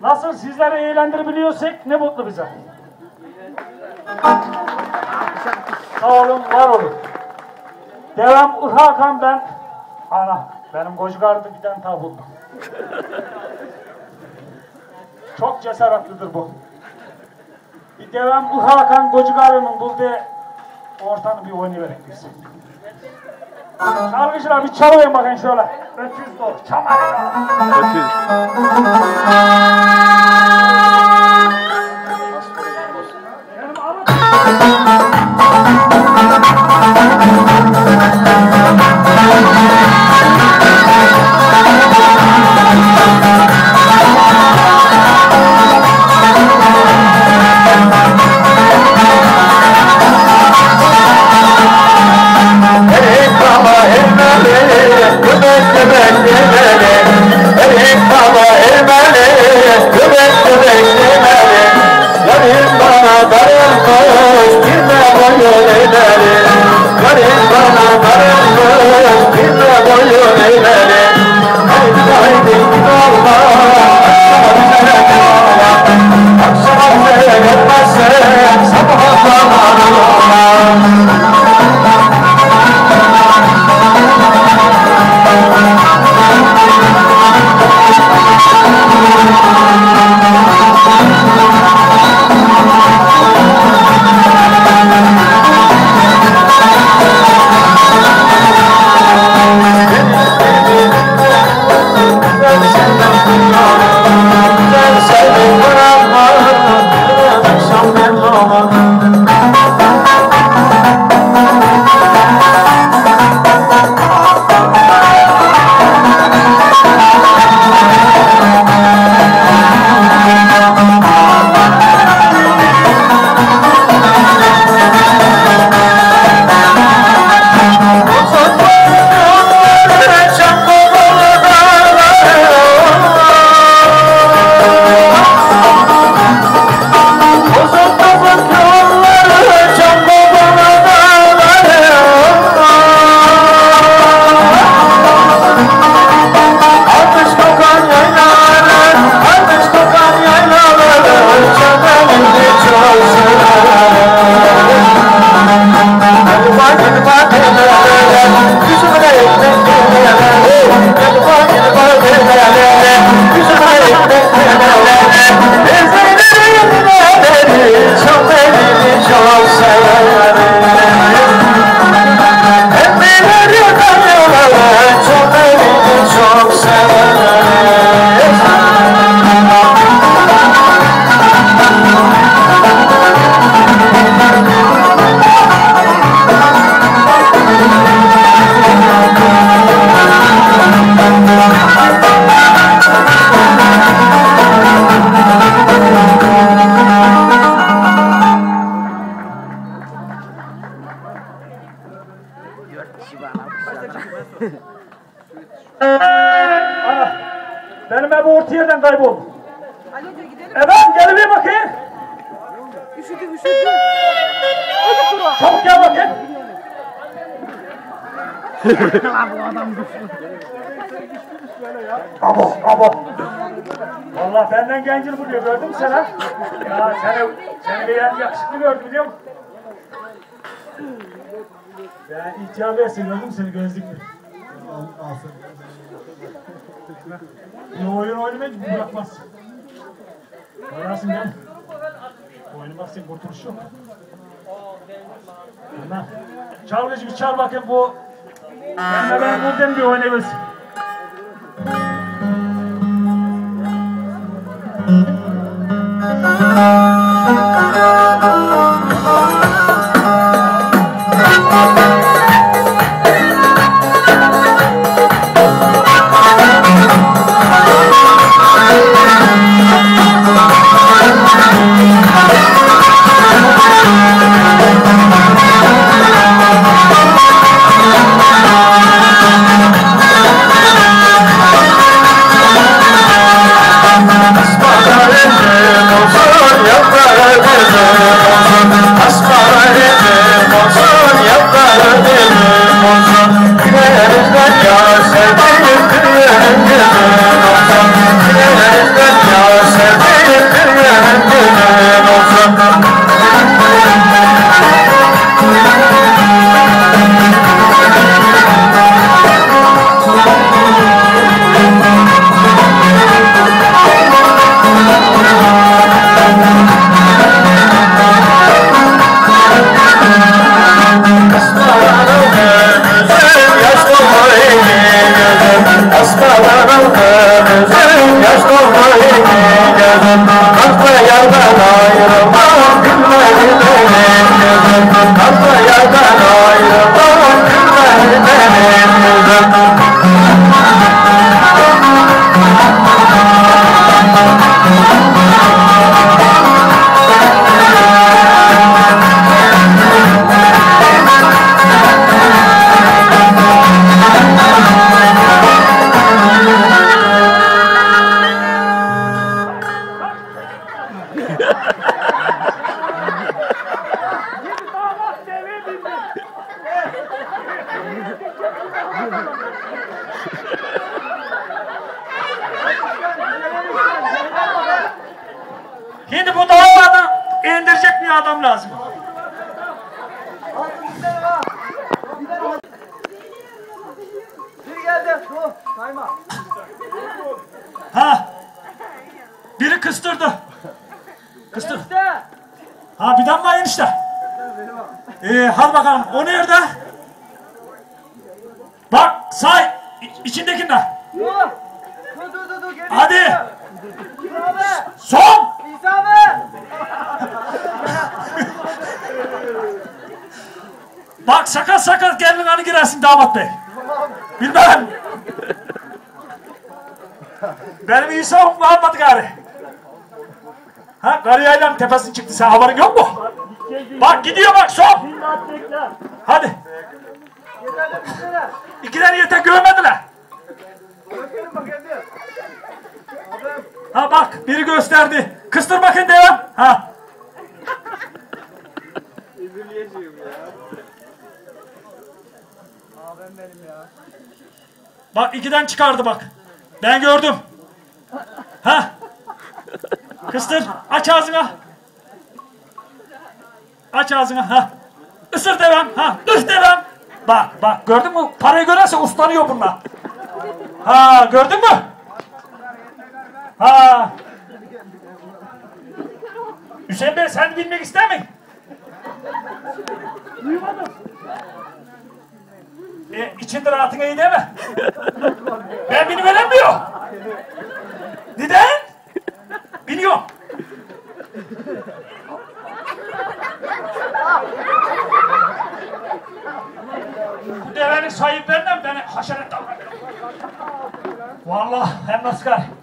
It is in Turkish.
Nasıl sizleri eğlendirebiliyorsak ne mutlu bize. Sağ olun, var olun. Devam Hakan ben. Ana, benim koca kardı bir tane daha buldum. Çok cesaretlidir bu. Bir devam Hakan koca karının bulduğu ortanı bir oynayıverek biz. Çalgıcılar bir çalıverin bakın şöyle. Öküz dolu, çamak. Öküz. Hadi dur o. Çabuk gel bakayım. Abo, abo. Vallahi benden gencil buluyor gördün mü sen ha? Ya seni, seni yer yakışıklı gördüm biliyor musun? Ben ihtiyar versin gördüm seni gözlüklü. Alsın. Bir oyun oynamayı bırakmaz. Oynarsın gel. Oynamazsın kurtuluş yok. Çalgıcı bir çal bakayım bu. Ben de ben buradan bir oynayabilirsin. Yaprak Ha bir damla enişte. Ee, hadi bakalım. O nerede? Bak say. İ- içindekinde. Hadi. Son. Bak sakat sakat gelin hani girersin damat bey. Bilmem. Benim İsa'm Muhammed gari. Ha Karayaylan tepesine çıktı sen haberin yok mu? Bak gidiyor bak son. Hadi. Sene. İkiden yeter görmediler. Ha bak biri gösterdi. Kıstır bakın devam. Ha. Abim benim ya. Bak ikiden çıkardı bak. Ben gördüm. Kıstır. Aç ağzını. Aç ağzını. Ha. Isır devam. Ha. Üf devam. Bak bak gördün mü? Parayı görerse uslanıyor bunlar. Ha gördün mü? Ha. Hüseyin Bey sen bilmek ister misin? Duymadım. E, içinde rahatın iyi değil mi? Sekarang.